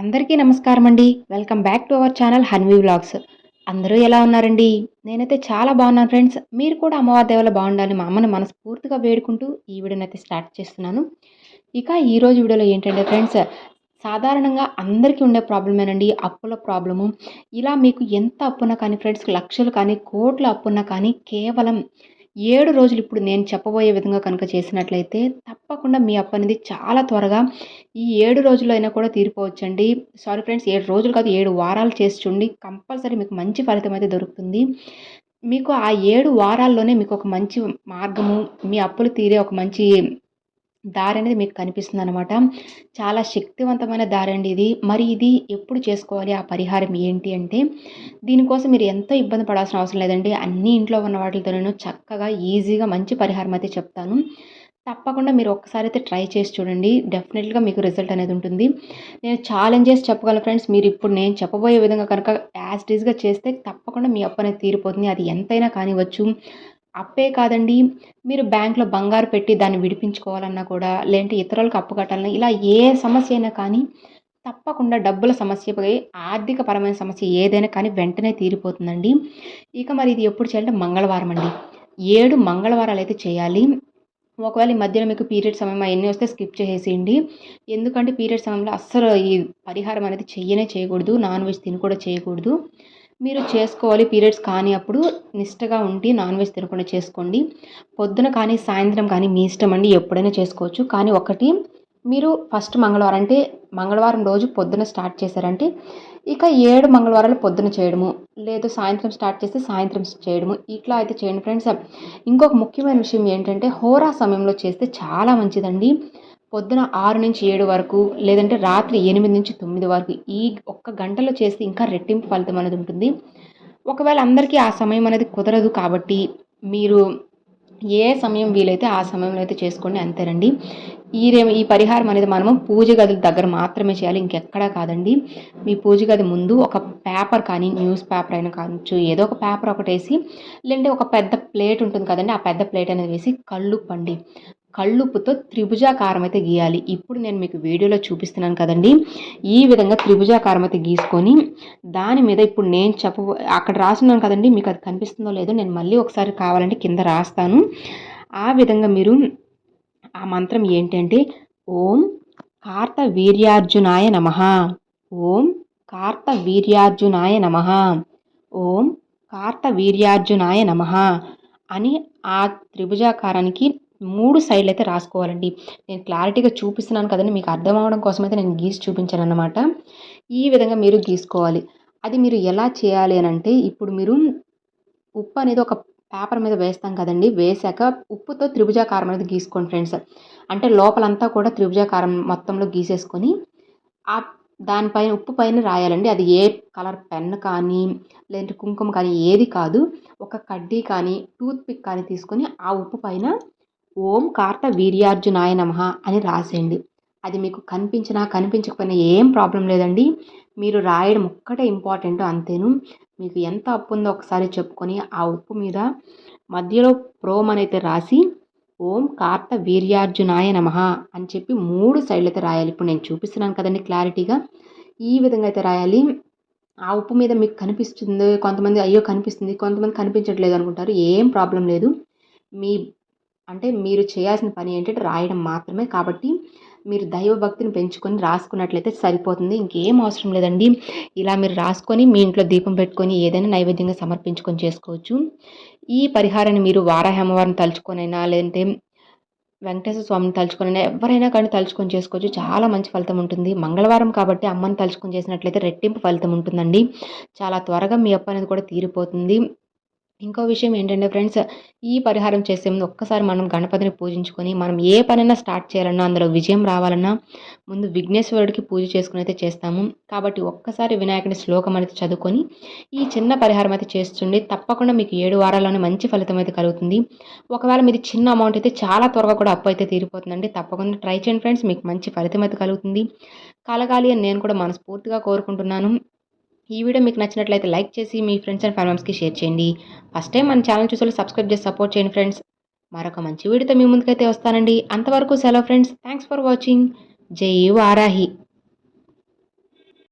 అందరికీ నమస్కారం అండి welcome back to our channel Hanvi vlogs. అందరూ ఎలా ఉన్నారండి? నేనైతే చాలా బాగున్నాను ఫ్రెండ్స్. మీరు కూడా అమ్మవారి దేవల బాగుండాలి మా అమ్మని మనస్ఫూర్తిగా వేడుకుంటూ ఈ వీడియోనైతే స్టార్ట్ చేస్తున్నాను. ఇక ఈరోజు వీడియోలో ఏంటంటే ఫ్రెండ్స్ సాధారణంగా అందరికీ ఉండే ప్రాబ్లమేనండి. అప్పుల ప్రాబ్లము. ఇలా మీకు ఎంత అప్పున్నా కానీ ఫ్రెండ్స్ లక్షలు కానీ కోట్ల అప్పున్నా కానీ కేవలం ఏడు రోజులు ఇప్పుడు నేను చెప్పబోయే విధంగా కనుక చేసినట్లయితే తప్పకుండా మీ అప్పు అనేది చాలా త్వరగా ఈ ఏడు రోజుల్లో అయినా కూడా తీరిపోవచ్చండి. సారీ ఫ్రెండ్స్ ఏడు రోజులు కాదు ఏడు వారాలు చేసి చూడండి. కంపల్సరీ మీకు మంచి ఫలితం అయితే దొరుకుతుంది. మీకు ఆ ఏడు వారాల్లోనే మీకు ఒక మంచి మార్గము మీ అప్పులు తీరే ఒక మంచి దారి అనేది మీకు కనిపిస్తుంది అనమాట చాలా శక్తివంతమైన దారి అండి ఇది. మరి ఇది ఎప్పుడు చేసుకోవాలి? ఆ పరిహారం ఏంటి అంటే దీనికోసం మీరు ఎంతో ఇబ్బంది పడాల్సిన అవసరం లేదండి. అన్ని ఇంట్లో ఉన్న వాటితో నేను చక్కగా ఈజీగా మంచి పరిహారం అయితే చెప్తాను. తప్పకుండా మీరు ఒక్కసారి అయితే ట్రై చేసి చూడండి. డెఫినెట్గా మీకు రిజల్ట్ అనేది ఉంటుంది. నేను ఛాలెంజెస్ చెప్పగలను ఫ్రెండ్స్. మీరు ఇప్పుడు నేను చెప్పబోయే విధంగా కనుక యాజ్ డీజ్గా చేస్తే తప్పకుండా మీ అప్పు అనేది తీరిపోతుంది. అది ఎంతైనా కానివ్వచ్చు. అప్పే కాదండి. మీరు బ్యాంక్లో బంగారు పెట్టి దాన్ని విడిపించుకోవాలన్నా కూడా లేదంటే ఇతరులకు అప్పు కట్టాలన్నా ఇలా ఏ సమస్య అయినా కానీ తప్పకుండా డబ్బుల సమస్యపై ఆర్థిక పరమైన సమస్య ఏదైనా కానీ వెంటనే తీరిపోతుందండి. ఇక మరి ఇది ఎప్పుడు చేయాలంటే మంగళవారం అండి. ఏడు మంగళవారాలు అయితే చేయాలి. ఒకవేళ ఈ మధ్యలో మీకు పీరియడ్ సమయం అవన్నీ వస్తే స్కిప్ చేసేయండి. ఎందుకంటే పీరియడ్ సమయంలో అస్సలు ఈ పరిహారం అనేది చెయ్యనే చేయకూడదు నాన్ వెజ్ తిని కూడా చేయకూడదు. మీరు చేసుకోవాలి పీరియడ్స్ కానీ అప్పుడు నిష్టగా ఉండి నాన్ వెజ్ తినకుండా చేసుకోండి. పొద్దున కానీ సాయంత్రం కానీ మీ ఇష్టం అండి ఎప్పుడైనా చేసుకోవచ్చు. కానీ ఒకటి మీరు ఫస్ట్ మంగళవారం అంటే మంగళవారం రోజు పొద్దున స్టార్ట్ చేశారంటే ఇక ఏడు మంగళవారాలు పొద్దున చేయడము లేదు సాయంత్రం స్టార్ట్ చేస్తే సాయంత్రం చేయడము ఇట్లా అయితే చేయండి ఫ్రెండ్స్ ఇంకొక ముఖ్యమైన విషయం ఏంటంటే హోరా సమయంలో చేస్తే చాలా మంచిదండి. పొద్దున ఆరు నుంచి ఏడు వరకు లేదంటే రాత్రి ఎనిమిది నుంచి తొమ్మిది వరకు ఈ ఒక్క గంటలో చేస్తే ఇంకా రెట్టింపు ఫలితం అనేది ఉంటుంది. ఒకవేళ అందరికీ ఆ సమయం అనేది కుదరదు కాబట్టి మీరు ఏ సమయం వీలైతే ఆ సమయంలో అయితే చేసుకోండి అంతేనండి. ఈ రే ఈ పరిహారం అనేది మనము పూజ గదుల దగ్గర మాత్రమే చేయాలి. ఇంకెక్కడా కాదండి. మీ పూజ గది ముందు ఒక పేపర్ కానీ న్యూస్ పేపర్ అయినా కావచ్చు ఏదో ఒక పేపర్ ఒకటి వేసి లేదంటే ఒక పెద్ద ప్లేట్ ఉంటుంది కదండి ఆ పెద్ద ప్లేట్ అనేది వేసి కళ్ళు పండి. కళ్ళుప్పుతో త్రిభుజాకారం అయితే గీయాలి. ఇప్పుడు నేను మీకు వీడియోలో చూపిస్తున్నాను కదండి. ఈ విధంగా త్రిభుజాకారం అయితే గీసుకొని దాని మీద ఇప్పుడు నేను చెప్ప అక్కడ రాస్తున్నాను కదండి. మీకు అది కనిపిస్తుందో లేదో నేను మళ్ళీ ఒకసారి కావాలంటే కింద రాస్తాను. ఆ విధంగా మీరు ఆ మంత్రం ఏంటంటే ఓం కార్త వీర్యార్జునాయ నమ. ఓం కార్త వీర్యార్జునాయ నమ. ఓం కార్త వీర్యార్జునాయ నమ అని ఆ త్రిభుజాకారానికి మూడు సైడ్లు అయితే రాసుకోవాలండి. నేను క్లారిటీగా చూపిస్తున్నాను కదండి మీకు అర్థం అవ్వడం కోసం అయితే నేను గీసి చూపించాను అనమాట ఈ విధంగా మీరు గీసుకోవాలి. అది మీరు ఎలా చేయాలి అని అంటే ఇప్పుడు మీరు ఉప్పు అనేది ఒక పేపర్ మీద వేస్తాం కదండి వేసాక ఉప్పుతో త్రిభుజాకారం అనేది గీసుకోండి ఫ్రెండ్స్. అంటే లోపలంతా కూడా త్రిభుజాకారం మొత్తంలో గీసేసుకొని ఆ దానిపైన ఉప్పు పైన రాయాలండి. అది ఏ కలర్ పెన్ కానీ లేదంటే కుంకుమ కానీ ఏది కాదు. ఒక కడ్డీ కానీ టూత్ పిక్ కానీ తీసుకొని ఆ ఉప్పు పైన ఓం కార్త వీర్యార్జునాయ నమ అని రాసేయండి. అది మీకు కనిపించినా కనిపించకపోయినా ఏం ప్రాబ్లం లేదండి. మీరు రాయడం ఒక్కటే ఇంపార్టెంట్ అంతేను. మీకు ఎంత అప్పు ఉందో ఒకసారి చెప్పుకొని ఆ ఉప్పు మీద మధ్యలో ప్రోమ్ అయితే రాసి ఓం కార్త వీర్యార్జునాయ నమ అని చెప్పి మూడు సైడ్లు అయితే రాయాలి. ఇప్పుడు నేను చూపిస్తున్నాను కదండి క్లారిటీగా. ఈ విధంగా అయితే రాయాలి. ఆ ఉప్పు మీద మీకు కనిపిస్తుంది. కొంతమంది అయ్యో కనిపిస్తుంది. కొంతమంది కనిపించట్లేదు అనుకుంటారు. ఏం ప్రాబ్లం లేదు. మీ అంటే మీరు చేయాల్సిన పని ఏంటంటే రాయడం మాత్రమే. కాబట్టి మీరు దైవభక్తిని పెంచుకొని రాసుకున్నట్లయితే సరిపోతుంది. ఇంకేం అవసరం లేదండి. ఇలా మీరు రాసుకొని మీ ఇంట్లో దీపం పెట్టుకొని ఏదైనా నైవేద్యంగా సమర్పించుకొని చేసుకోవచ్చు. ఈ పరిహారాన్ని మీరు వారాహి అమ్మవారిని తలుచుకొనైనా లేదంటే వెంకటేశ్వర స్వామిని తలుచుకొని ఎవరైనా కానీ తలుచుకొని చేసుకోవచ్చు. చాలా మంచి ఫలితం ఉంటుంది. మంగళవారం కాబట్టి అమ్మని తలుచుకొని చేసినట్లయితే రెట్టింపు ఫలితం ఉంటుందండి. చాలా త్వరగా మీ అప్ప అనేది కూడా తీరిపోతుంది. ఇంకో విషయం ఏంటంటే ఫ్రెండ్స్ ఈ పరిహారం చేసే ముందు ఒక్కసారి మనం గణపతిని పూజించుకొని మనం ఏ పనైనా స్టార్ట్ చేయాలన్నా అందులో విజయం రావాలన్నా ముందు విఘ్నేశ్వరుడికి పూజ చేసుకుని అయితే చేస్తాము. కాబట్టి ఒక్కసారి వినాయకుడి శ్లోకం అనేది చదువుకొని ఈ చిన్న పరిహారం అయితే చేస్తుండే తప్పకుండా మీకు ఏడు వారాల్లోనే మంచి ఫలితం అయితే కలుగుతుంది. ఒకవేళ మీది చిన్న అమౌంట్ అయితే చాలా త్వరగా కూడా అప్పు అయితే తీరిపోతుందండి. తప్పకుండా ట్రై చేయండి ఫ్రెండ్స్ మీకు మంచి ఫలితం అయితే కలుగుతుంది. కలగాలి అని నేను కూడా మనస్ఫూర్తిగా కోరుకుంటున్నాను. ఈ వీడియో మీకు నచ్చినట్లయితే లైక్ చేసి మీ ఫ్రెండ్స్ అండ్ ఫ్యామిలీస్కి షేర్ చేయండి. ఫస్ట్ టైం మన ఛానల్ చూసి సబ్స్క్రైబ్ చేసి సపోర్ట్ చేయండి ఫ్రెండ్స్. మరొక మంచి వీడియోతో మీ ముందుకైతే వస్తానండి. అంతవరకు సెలవు ఫ్రెండ్స్. Thanks for watching. జై వారాహి.